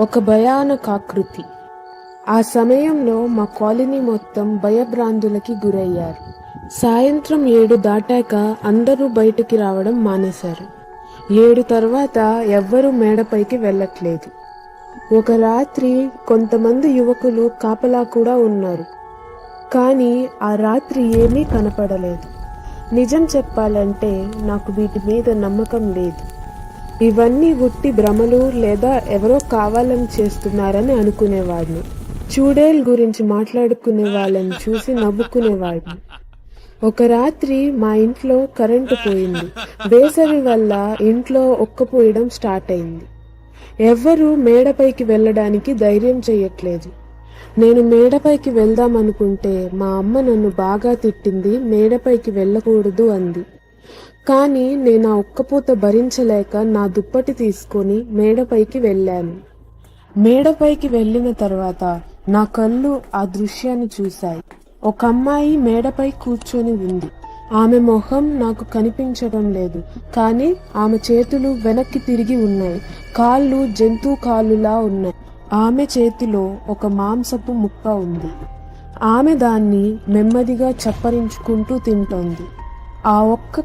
ఒక భయానకాకృతి ఆ సమయంలో మా కాలనీ మొత్తం భయభ్రాంతులకి గురయ్యారు. సాయంత్రం ఏడు దాటాక అందరూ బయటికి రావడం మానేశారు. ఏడు తర్వాత ఎవ్వరూ మేడపైకి వెళ్ళట్లేదు. ఒక రాత్రి కొంతమంది యువకులు కాపలా కూడా ఉన్నారు. కానీ ఆ రాత్రి ఏమీ కనపడలేదు. నిజం చెప్పాలంటే నాకు వీటి మీద నమ్మకం లేదు. ఇవన్నీ ఉట్టి భ్రమలు లేదా ఎవరో కావాలని చేస్తున్నారని అనుకునేవాడిని. చూడేల్ గురించి మాట్లాడుకునే వాళ్ళని చూసి నవ్వుకునేవాడిని. ఒక రాత్రి మా ఇంట్లో కరెంటు పోయింది. వేసవి వల్ల ఇంట్లో ఒక్కపోయడం స్టార్ట్ అయింది. ఎవ్వరూ మేడపైకి వెళ్ళడానికి ధైర్యం చెయ్యట్లేదు. నేను మేడపైకి వెళ్దాం అనుకుంటే మా అమ్మ నన్ను బాగా తిట్టింది మేడపైకి వెళ్ళకూడదు అంది. కానీ నేను ఆ ఒక్కపూత భరించలేక నా దుప్పటి తీసుకొని మేడపైకి వెళ్ళాను. మేడపైకి వెళ్ళిన తర్వాత నా కళ్ళు ఆ దృశ్యాన్ని చూశాయి. ఒక అమ్మాయి మేడపై కూర్చొని ఉంది. ఆమె మొహం నాకు కనిపించడం లేదు కానీ ఆమె చేతులు వెనక్కి తిరిగి ఉన్నాయి. కాళ్ళు జంతువు కాళ్ళులా ఉన్నాయి. ఆమె చేతిలో ఒక మాంసపు ముక్క ఉంది. ఆమె దాన్ని నెమ్మదిగా చప్పరించుకుంటూ తింటోంది. ఆ ఒక్క